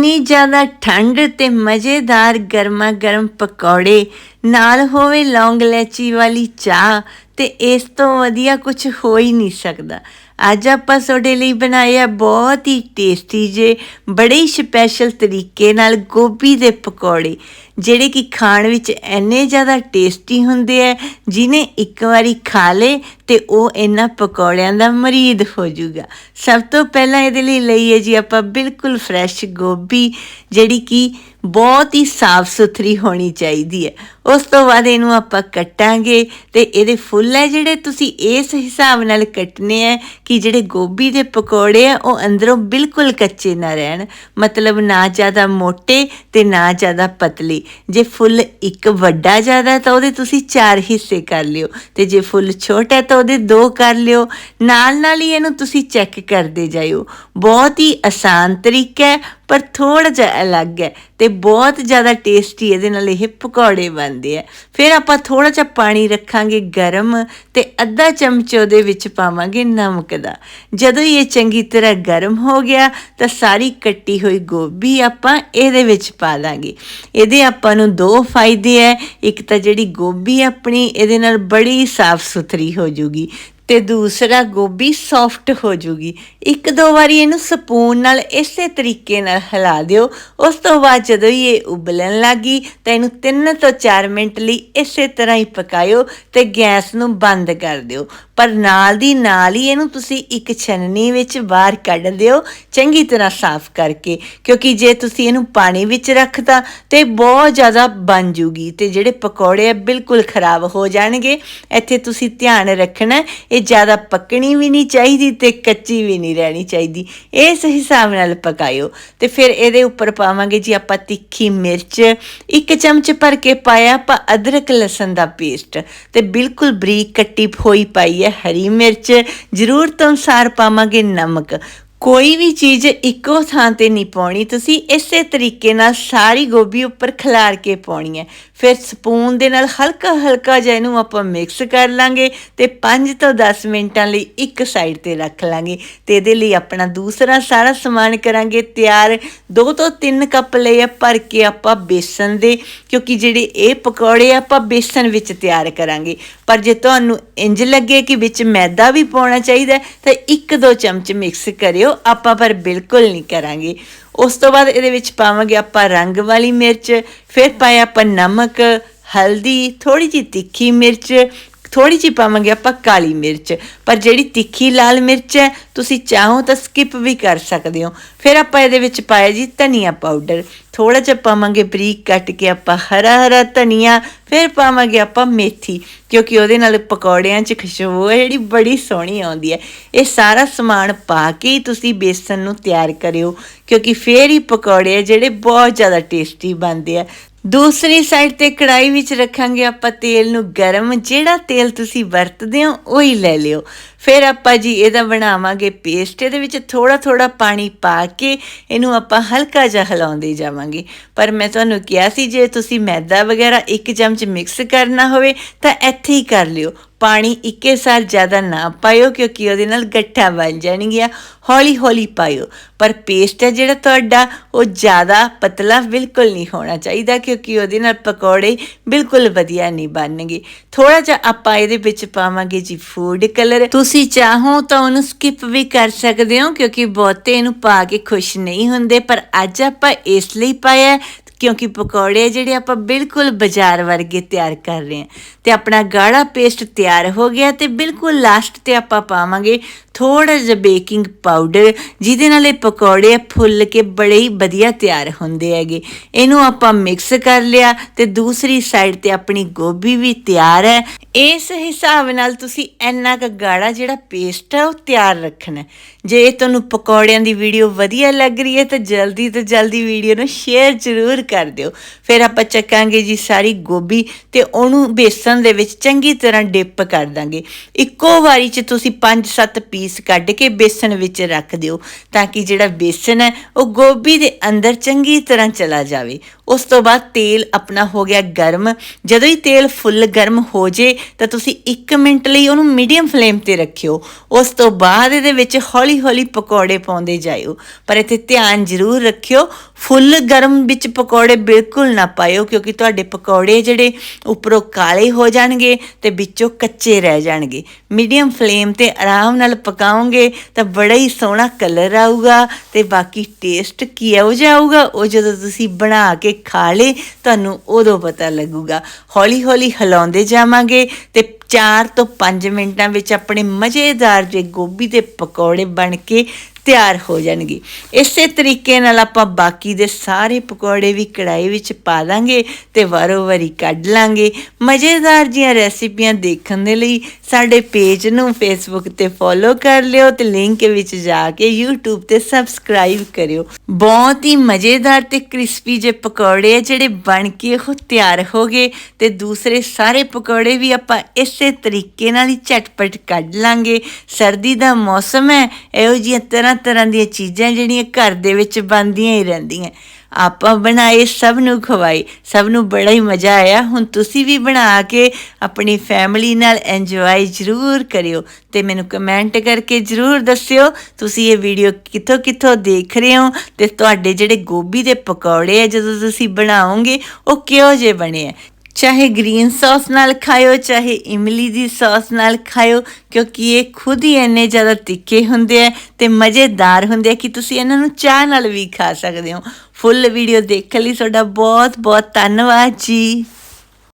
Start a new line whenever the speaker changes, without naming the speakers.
ਇੰਨੀ ਜ਼ਿਆਦਾ ਠੰਡ ਤੇ ਮਜ਼ੇਦਾਰ ਗਰਮਾ ਗਰਮ ਪਕੌੜੇ, ਨਾਲ ਹੋਵੇ ਲੌਂਗ ਇਲਾਇਚੀ ਵਾਲੀ ਚਾਹ, ਤੇ ਇਸ ਤੋਂ ਵਧੀਆ ਕੁਝ ਹੋ ਹੀ ਨਹੀਂ ਸਕਦਾ। ਅੱਜ ਆਪਾਂ ਤੁਹਾਡੇ ਲਈ ਬਣਾਇਆ ਬਹੁਤ ਹੀ ਟੇਸਟੀ ਜੇ, ਬੜੇ ਹੀ ਸਪੈਸ਼ਲ ਤਰੀਕੇ ਨਾਲ ਗੋਭੀ ਦੇ ਪਕੌੜੇ। ਜਿਹੜੇ ਕਿ ਖਾਣ ਵਿੱਚ ਇੰਨੇ ਜ਼ਿਆਦਾ ਟੇਸਟੀ ਹੁੰਦੇ ਆ ਜਿਨੇ ਇੱਕ ਵਾਰੀ ਖਾ ਲੇ ਤੇ ਉਹ ਇਹਨਾਂ ਪਕੌੜਿਆਂ ਦਾ ਮਰੀਦ ਹੋ ਜਾਊਗਾ। ਸਭ ਤੋਂ ਪਹਿਲਾਂ ਇਹਦੇ ਲਈ ਲਈਏ ਜੀ ਆਪਾਂ ਬਿਲਕੁਲ ਫਰੈਸ਼ ਗੋਭੀ, ਜਿਹੜੀ ਕਿ ਬਹੁਤ ਹੀ ਸਾਫ਼ ਸੁਥਰੀ ਹੋਣੀ ਚਾਹੀਦੀ ਹੈ। ਉਸ ਤੋਂ ਬਾਅਦ ਇਹਨੂੰ ਆਪਾਂ ਕੱਟਾਂਗੇ ਤੇ ਇਹਦੇ ਫੁੱਲ ਹੈ ਜਿਹੜੇ ਤੁਸੀਂ ਇਸ ਹਿਸਾਬ ਨਾਲ ਕੱਟਨੇ ਆ ਕਿ ਜਿਹੜੇ ਗੋਭੀ ਦੇ ਪਕੌੜੇ ਆ, ਉਹ ਅੰਦਰੋਂ ਬਿਲਕੁਲ ਕੱਚੇ ਨਾ ਰਹਿਣ। ਮਤਲਬ ਨਾ ਜ਼ਿਆਦਾ ਮੋਟੇ ਤੇ ਨਾ ਜ਼ਿਆਦਾ ਪਤਲੇ। ਜੇ ਫੁੱਲ ਇੱਕ ਵੱਡਾ ਜ਼ਿਆਦਾ ਤਾਂ ਉਹਦੇ ਤੁਸੀਂ ਚਾਰ ਹਿੱਸੇ ਕਰ ਲਿਓ ਤੇ ਜੇ ਫੁੱਲ ਛੋਟਾ ਤਾਂ ਉਹਦੇ ਦੋ ਕਰ ਲਿਓ। ਨਾਲ ਨਾਲ ਹੀ ਇਹਨੂੰ ਤੁਸੀਂ ਚੈੱਕ ਕਰਦੇ ਜਾਇਓ। ਬਹੁਤ ਹੀ ਆਸਾਨ ਤਰੀਕਾ ਹੈ, ਪਰ ਥੋੜਾ ਜਿਹਾ ਅਲੱਗ ਹੈ ਤੇ ਬਹੁਤ ਜ਼ਿਆਦਾ ਟੇਸਟੀ ਇਹਦੇ ਨਾਲ ਇਹ ਪਕੌੜੇ ਬਣਦੇ ਆ। ਫਿਰ ਆਪਾਂ ਥੋੜਾ ਜਿਹਾ ਪਾਣੀ ਰੱਖਾਂਗੇ ਗਰਮ ਤੇ ਅੱਧਾ ਚਮਚ ਉਹਦੇ ਵਿੱਚ ਪਾਵਾਂਗੇ ਨਮਕ ਦਾ। ਜਦੋਂ ਇਹ ਚੰਗੀ ਤਰ੍ਹਾਂ ਗਰਮ ਹੋ ਗਿਆ ਤਾਂ ਸਾਰੀ ਕੱਟੀ ਹੋਈ ਗੋਭੀ ਆਪਾਂ ਇਹਦੇ ਵਿੱਚ ਪਾ ਦਾਂਗੇ। ਇਹਦੇ ਆਪਾਂ ਨੂੰ ਦੋ ਫਾਇਦੇ ਹੈ ਇੱਕ ਤਾਂ ਜਿਹੜੀ ਗੋਭੀ ਆਪਣੀ, ਇਹਦੇ ਨਾਲ ਬੜੀ ਸਾਫ਼ ਸੁਥਰੀ ਹੋ ਜੂਗੀ। ਤੇ ਦੂਸਰਾ ਗੋਭੀ ਸੌਫਟ ਹੋ ਜੂਗੀ। ਇੱਕ ਦੋ ਵਾਰੀ ਇਹਨੂੰ ਸਪੂਨ ਨਾਲ ਇਸੇ ਤਰੀਕੇ ਨਾਲ ਹਿਲਾ ਦਿਓ। ਉਸ ਤੋਂ ਬਾਅਦ ਜਦੋਂ ਹੀ ਇਹ ਉਬਲਣ ਲੱਗੀ, ਤਾਂ ਇਹਨੂੰ 3 ਤੋਂ 4 ਮਿੰਟ ਲਈ ਇਸੇ ਤਰ੍ਹਾਂ ਹੀ ਪਕਾਇਓ ਤੇ ਗੈਸ ਨੂੰ ਬੰਦ ਕਰ ਦਿਓ। ਪਰ ਨਾਲ ਦੀ ਨਾਲ ਹੀ ਇਹਨੂੰ ਤੁਸੀਂ ਇੱਕ ਛਨਨੀ ਵਿੱਚ ਬਾਹਰ ਕੱਢ ਦਿਓ, ਚੰਗੀ ਤਰ੍ਹਾਂ ਸਾਫ਼ ਕਰਕੇ। ਕਿਉਂਕਿ ਜੇ ਤੁਸੀਂ ਇਹਨੂੰ ਪਾਣੀ ਵਿੱਚ ਰੱਖਤਾ ਤੇ ਬਹੁਤ ਜ਼ਿਆਦਾ ਬਣ ਜੂਗੀ ਤੇ ਜਿਹੜੇ ਪਕੌੜੇ ਆ ਬਿਲਕੁਲ ਖਰਾਬ ਹੋ ਜਾਣਗੇ। ਇੱਥੇ ਤੁਸੀਂ ਧਿਆਨ ਰੱਖਣਾ, ਇਹ ਜ਼ਿਆਦਾ ਪੱਕਣੀ ਵੀ ਨਹੀਂ ਚਾਹੀਦੀ ਤੇ ਕੱਚੀ ਵੀ ਨਹੀਂ ਰਹਿਣੀ ਚਾਹੀਦੀ। ਇਸ ਹਿਸਾਬ ਨਾਲ ਪਕਾਇਓ ਤੇ ਫਿਰ ਇਹਦੇ ਉੱਪਰ ਪਾਵਾਂਗੇ ਜੀ ਆਪਾਂ ਤਿੱਖੀ ਮਿਰਚ। ਇੱਕ ਚਮਚ ਭਰ ਕੇ ਪਾਇਆ ਆਪਾਂ ਅਦਰਕ ਲਸਣ ਦਾ ਪੇਸਟ ਤੇ ਬਿਲਕੁਲ ਬਰੀਕ ਕੱਟੀ ਹੋਈ ਪਾਈ ਹੈ ਹਰੀ ਮਿਰਚ। ਜ਼ਰੂਰਤ ਅਨੁਸਾਰ ਪਾਵਾਂਗੇ ਨਮਕ। ਕੋਈ ਵੀ ਚੀਜ਼ ਇੱਕੋ ਥਾਂ ਤੇ ਨਹੀਂ ਪਾਉਣੀ, ਤੁਸੀਂ ਇਸੇ ਤਰੀਕੇ ਨਾਲ ਸਾਰੀ ਗੋਭੀ ਉੱਪਰ ਖਿਲਾਰ ਕੇ ਪਾਉਣੀ ਹੈ। ਫਿਰ ਸਪੂਨ ਦੇ ਨਾਲ ਹਲਕਾ ਹਲਕਾ ਜਿਹਾ ਇਹਨੂੰ ਆਪਾਂ ਮਿਕਸ ਕਰ ਲਾਂਗੇ ਤੇ 5 ਤੋਂ 10 ਮਿੰਟਾਂ ਲਈ ਇੱਕ ਸਾਈਡ ਤੇ ਰੱਖ ਲਾਂਗੇ ਤੇ ਇਹਦੇ ਲਈ ਆਪਣਾ ਦੂਸਰਾ ਸਾਰਾ ਸਮਾਨ ਕਰਾਂਗੇ। ਤਿਆਰ 2 ਤੋਂ 3 ਕੱਪ ਲਏ ਆ, ਭਰ ਕੇ ਆਪਾਂ ਬੇਸਨ ਦੇ, ਕਿਉਂਕਿ ਜਿਹੜੇ ਇਹ ਪਕੌੜੇ ਆਪਾਂ ਬੇਸਨ ਵਿੱਚ ਤਿਆਰ ਕਰਾਂਗੇ। ਪਰ ਜੇ ਤੁਹਾਨੂੰ ਇੰਜ ਲੱਗੇ ਕਿ ਵਿੱਚ ਮੈਦਾ ਵੀ ਪਾਉਣਾ ਚਾਹੀਦਾ ਤਾਂ 1-2 ਚਮਚ ਮਿਕਸ ਕਰਿਓ। ਆਪਾਂ ਪਰ ਬਿਲਕੁਲ ਨਹੀਂ ਕਰਾਂਗੇ। ਉਸ ਤੋਂ ਬਾਅਦ ਇਹਦੇ ਵਿੱਚ ਪਾਵਾਂਗੇ ਆਪਾਂ ਰੰਗ ਵਾਲੀ ਮਿਰਚ, ਫਿਰ ਪਾਇਆ ਆਪਾਂ ਨਮਕ, ਹਲਦੀ ਥੋੜੀ ਜਿਹੀ ਤਿੱਖੀ ਮਿਰਚ ਥੋੜੀ ਜਿਹੀ ਪਾਵਾਂਗੇ ਆਪਾਂ ਕਾਲੀ ਮਿਰਚ। ਪਰ ਜਿਹੜੀ ਤਿੱਖੀ ਲਾਲ ਮਿਰਚ ਹੈ, ਤੁਸੀਂ ਚਾਹੋ ਤਾਂ ਸਕਿਪ ਵੀ ਕਰ ਸਕਦੇ ਹੋ। ਫਿਰ ਆਪਾਂ ਇਹਦੇ ਵਿੱਚ ਪਾਇਆ ਜੀ ਧਨੀਆ ਪਾਊਡਰ ਥੋੜਾ ਜਿਹਾ ਪਾਵਾਂਗੇ ਬਰੀਕ ਕੱਟ ਕੇ ਆਪਾਂ ਹਰਾ ਹਰਾ ਧਨੀਆ, ਫਿਰ ਪਾਵਾਂਗੇ ਆਪਾਂ ਮੇਥੀ। ਕਿਉਂਕਿ ਉਹਦੇ ਨਾਲ ਪਕੌੜਿਆਂ 'ਚ ਖੁਸ਼ਬੂ ਹੈ, ਜਿਹੜੀ ਬੜੀ ਸੋਹਣੀ ਆਉਂਦੀ ਹੈ। ਇਹ ਸਾਰਾ ਸਮਾਨ ਪਾ ਕੇ ਹੀ ਤੁਸੀਂ ਬੇਸਨ ਨੂੰ ਤਿਆਰ ਕਰਿਓ। ਕਿਉਂਕਿ ਫੇਰ ਹੀ ਪਕੌੜੇ ਜਿਹੜੇ ਬਹੁਤ ਜ਼ਿਆਦਾ ਟੇਸਟੀ ਬਣਦੇ ਆ। ਦੂਸਰੀ ਸਾਈਡ ਤੇ ਕੜਾਈ ਵਿੱਚ ਰੱਖਾਂਗੇ ਆਪਾਂ ਤੇਲ ਨੂੰ ਗਰਮ, ਜਿਹੜਾ ਤੇਲ ਤੁਸੀਂ ਵਰਤਦੇ ਹੋ, ਉਹੀ ਲੈ ਲਿਓ। ਫਿਰ ਆਪਾਂ ਜੀ ਇਹਦਾ ਬਣਾਵਾਂਗੇ ਪੇਸਟ ਇਹਦੇ ਵਿੱਚ ਥੋੜਾ ਥੋੜਾ ਪਾਣੀ ਪਾ ਕੇ ਇਹਨੂੰ ਆਪਾਂ ਹਲਕਾ ਜਿਹਾ ਹਿਲਾਉਂਦੇ ਜਾਵਾਂਗੇ। ਪਰ ਮੈਂ ਤੁਹਾਨੂੰ ਕਿਹਾ ਸੀ, ਜੇ ਤੁਸੀਂ ਮੈਦਾ ਵਗੈਰਾ ਇੱਕ ਚਮਚ ਮਿਕਸ ਕਰਨਾ ਹੋਵੇ ਤਾਂ ਇੱਥੇ ਹੀ ਕਰ ਲਿਓ। ਪਾਣੀ ਇੱਕੇ ਸਾਰ ਜ਼ਿਆਦਾ ਨਾ ਪਾਇਓ ਕਿਉਂਕਿ ਉਹਦੇ ਨਾਲ ਗੱਠਾ ਬਣ ਜਾਣਗੀਆਂ। ਹੌਲੀ ਹੌਲੀ ਪਾਇਓ। ਪਰ ਪੇਸਟ ਹੈ ਜਿਹੜਾ ਤੁਹਾਡਾ, ਉਹ ਜ਼ਿਆਦਾ ਪਤਲਾ ਬਿਲਕੁਲ ਨਹੀਂ ਹੋਣਾ ਚਾਹੀਦਾ ਕਿਉਂਕਿ ਉਹਦੇ ਨਾਲ ਪਕੌੜੇ ਬਿਲਕੁਲ ਵਧੀਆ ਨਹੀਂ ਬਣਨਗੇ। ਥੋੜਾ ਜਿਹਾ ਆਪਾਂ ਇਹਦੇ ਵਿੱਚ ਪਾਵਾਂਗੇ ਜੀ ਫੂਡ ਕਲਰ ਤੁਸੀਂ ਤੁਸੀਂ ਚਾਹੋ ਤਾਂ ਉਹਨੂੰ ਸਕਿਪ ਵੀ ਕਰ ਸਕਦੇ ਹੋ, ਕਿਉਂਕਿ ਬਹੁਤੇ ਇਹਨੂੰ ਪਾ ਕੇ ਖੁਸ਼ ਨਹੀਂ ਹੁੰਦੇ। ਪਰ ਅੱਜ ਆਪਾਂ ਇਸ ਲਈ ਪਾਇਆ ਕਿਉਂਕਿ ਪਕੌੜੇ ਜਿਹੜੇ ਆਪਾਂ ਬਿਲਕੁਲ ਬਾਜ਼ਾਰ ਵਰਗੇ ਤਿਆਰ ਕਰ ਰਹੇ ਹਾਂ। ਤੇ ਆਪਣਾ ਗਾੜਾ ਪੇਸਟ ਤਿਆਰ ਹੋ ਗਿਆ ਤੇ ਬਿਲਕੁਲ ਲਾਸਟ ਤੇ ਆਪਾਂ ਪਾਵਾਂਗੇ ਥੋੜਾ ਜਿਹਾ ਬੇਕਿੰਗ ਪਾਊਡਰ, ਜਿਹਦੇ ਨਾਲ ਇਹ ਪਕੌੜੇ ਫੁੱਲ ਕੇ ਬੜੇ ਹੀ ਵਧੀਆ ਤਿਆਰ ਹੁੰਦੇ ਹੈਗੇ। ਇਹਨੂੰ ਆਪਾਂ ਮਿਕਸ ਕਰ ਲਿਆ ਤੇ ਦੂਸਰੀ ਸਾਈਡ ਤੇ ਆਪਣੀ ਗੋਭੀ ਵੀ ਤਿਆਰ ਹੈ। ਇਸ ਹਿਸਾਬ ਨਾਲ ਤੁਸੀਂ ਇੰਨਾ ਕ ਗਾੜਾ ਜਿਹੜਾ ਪੇਸਟ ਹੈ ਉਹ ਤਿਆਰ ਰੱਖਣਾ। ਜੇ ਤੁਹਾਨੂੰ ਪਕੌੜਿਆਂ ਦੀ ਵੀਡੀਓ ਵਧੀਆ ਲੱਗ ਰਹੀ ਹੈ ਤਾਂ ਜਲਦੀ ਤੋਂ ਜਲਦੀ ਵੀਡੀਓ ਨੂੰ ਸ਼ੇਅਰ ਜ਼ਰੂਰ ਕਰ ਦਿਓ। ਫਿਰ ਆਪਾਂ ਚੱਕਾਂਗੇ ਜੀ ਸਾਰੀ ਗੋਭੀ ਤੇ ਉਹਨੂੰ ਬੇਸਨ ਦੇ ਵਿੱਚ ਚੰਗੀ ਤਰ੍ਹਾਂ ਡਿਪ ਕਰ ਦਾਂਗੇ। ਇੱਕੋ ਵਾਰੀ 'ਚ ਤੁਸੀਂ 5-7 ਪੀਸ ਪੀਸ ਕੱਢ ਕੇ ਬੇਸਣ ਵਿੱਚ ਰੱਖ ਦਿਓ ਤਾਂ ਕਿ ਜਿਹੜਾ ਬੇਸਣ ਹੈ, ਉਹ ਗੋਭੀ ਦੇ ਅੰਦਰ ਚੰਗੀ ਤਰ੍ਹਾਂ ਚਲਾ ਜਾਵੇ। ਉਸ ਤੋਂ ਬਾਅਦ ਤੇਲ ਆਪਣਾ ਹੋ ਗਿਆ ਗਰਮ। ਜਦੋਂ ਹੀ ਤੇਲ ਫੁੱਲ ਗਰਮ ਹੋ ਜੇ, ਤਾਂ ਤੁਸੀਂ 1 ਮਿੰਟ ਲਈ ਉਹਨੂੰ ਮੀਡੀਅਮ ਫਲੇਮ ਤੇ ਰੱਖਿਓ। ਉਸ ਤੋਂ ਬਾਅਦ ਇਹਦੇ ਵਿੱਚ ਹੌਲੀ-ਹੌਲੀ ਪਕੌੜੇ ਪਾਉਂਦੇ ਜਾਇਓ। ਪਰ ਇੱਥੇ ਧਿਆਨ ਜ਼ਰੂਰ ਰੱਖਿਓ, ਫੁੱਲ ਗਰਮ ਵਿੱਚ ਪਕੌੜੇ ਬਿਲਕੁਲ ਨਾ ਪਾਇਓ, ਕਿਉਂਕਿ ਤੁਹਾਡੇ ਪਕੌੜੇ ਜਿਹੜੇ ਉੱਪਰੋਂ ਕਾਲੇ ਹੋ ਜਾਣਗੇ ਤੇ ਵਿੱਚੋਂ ਕੱਚੇ ਰਹਿ ਜਾਣਗੇ। ਮੀਡੀਅਮ ਫਲੇਮ ਤੇ ਆਰਾਮ ਨਾਲ ਪਕਾਓਗੇ ਤਾਂ ਬੜਾ ਹੀ ਸੋਹਣਾ ਕਲਰ ਆਊਗਾ ਤੇ ਬਾਕੀ ਟੇਸਟ ਕਿਹੋ ਜਿਹਾ ਆਊਗਾ, ਉਹ ਜਦੋਂ ਤੁਸੀਂ ਬਣਾ ਕੇ ਖਾ ਲੇ ਤੁਹਾਨੂੰ ਉਦੋਂ ਪਤਾ ਲੱਗੂਗਾ। ਹੌਲੀ ਹੌਲੀ ਹਿਲਾਉਂਦੇ ਜਾਵਾਂਗੇ ਤੇ 4 ਤੋਂ 5 ਮਿੰਟਾਂ ਵਿੱਚ ਆਪਣੇ ਮਜ਼ੇਦਾਰ ਜੇ ਗੋਭੀ ਦੇ ਪਕੌੜੇ ਬਣ ਕੇ ਤਿਆਰ ਹੋ ਜਾਣਗੇ। ਇਸੇ ਤਰੀਕੇ ਨਾਲ ਆਪਾਂ ਬਾਕੀ ਦੇ ਸਾਰੇ ਪਕੌੜੇ ਵੀ ਕੜਾਈ ਵਿੱਚ ਪਾ ਦਾਂਗੇ ਤੇ ਵਾਰੋ ਵਾਰੀ ਕੱਢ ਲਾਂਗੇ। ਮਜ਼ੇਦਾਰ ਜੀਆਂ ਰੈਸਿਪੀਆਂ ਦੇਖਣ ਦੇ ਲਈ ਸਾਡੇ ਪੇਜ ਨੂੰ ਫੇਸਬੁੱਕ ਤੇ ਫੋਲੋ ਕਰ ਲਿਓ ਤੇ ਲਿੰਕ ਵਿੱਚ ਜਾ ਕੇ YouTube ਤੇ ਸਬਸਕ੍ਰਾਈਬ ਕਰਿਓ। ਬਹੁਤ ਹੀ ਮਜ਼ੇਦਾਰ ਤੇ ਕ੍ਰਿਸਪੀ ਜੇ ਪਕੌੜੇ ਆ ਜਿਹੜੇ ਬਣ ਕੇ ਉਹ ਤਿਆਰ ਹੋ ਗਏ ਤੇ ਦੂਸਰੇ ਸਾਰੇ ਪਕੌੜੇ ਵੀ ਆਪਾਂ ਇਸੇ ਤਰੀਕੇ ਨਾਲ ਹੀ ਝਟਪਟ ਕੱਢ ਲਾਂਗੇ। ਸਰਦੀ ਦਾ ਮੌਸਮ ਹੈ, ਇਹੋ ਜਿਹੀਆਂ ਤਰ੍ਹਾਂ ਤਰ੍ਹਾਂ ਦੀਆਂ ਚੀਜ਼ਾਂ ਜਿਹੜੀਆਂ ਘਰ ਦੇ ਵਿੱਚ ਬਣਦੀਆਂ ਹੀ ਰਹਿੰਦੀਆਂ। ਆਪਾਂ ਬਣਾਏ, ਸਭ ਨੂੰ ਖਵਾਏ, ਸਭ ਨੂੰ ਬੜਾ ਹੀ ਮਜ਼ਾ ਆਇਆ। ਹੁਣ ਤੁਸੀਂ ਵੀ ਬਣਾ ਕੇ ਆਪਣੀ ਫੈਮਿਲੀ ਨਾਲ ਇੰਜੋਏ ਜ਼ਰੂਰ ਕਰਿਓ ਤੇ ਮੈਨੂੰ ਕਮੈਂਟ ਕਰਕੇ ਜ਼ਰੂਰ ਦੱਸਿਓ, ਤੁਸੀਂ ਇਹ ਵੀਡੀਓ ਕਿੱਥੋਂ ਕਿੱਥੋਂ ਦੇਖ ਰਹੇ ਹੋ ਤੇ ਤੁਹਾਡੇ ਜਿਹੜੇ ਗੋਭੀ ਦੇ ਪਕੌੜੇ ਆ ਜਦੋਂ ਤੁਸੀਂ ਬਣਾਓਗੇ, ਉਹ ਕਿਹੋ ਜਿਹੇ ਬਣੇ ਆ? ਚਾਹੇ ਗ੍ਰੀਨ ਸੌਸ ਨਾਲ ਖਾਓ ਚਾਹੇ ਇਮਲੀ ਦੀ ਸੌਸ ਨਾਲ ਖਾਓ ਕਿਉਂਕਿ ਇਹ ਖੁਦ ਹੀ ਇੰਨੇ ਜ਼ਿਆਦਾ ਤਿੱਖੇ ਹੁੰਦੇ ਆ ਤੇ ਮਜ਼ੇਦਾਰ ਹੁੰਦੇ ਆ ਕਿ ਤੁਸੀਂ ਇਹਨਾਂ ਨੂੰ ਚਾਹ ਨਾਲ ਵੀ ਖਾ ਸਕਦੇ ਹੋ। ਫੁੱਲ ਵੀਡੀਓ ਦੇਖਣ ਲਈ ਤੁਹਾਡਾ ਬਹੁਤ ਬਹੁਤ ਧੰਨਵਾਦ ਜੀ।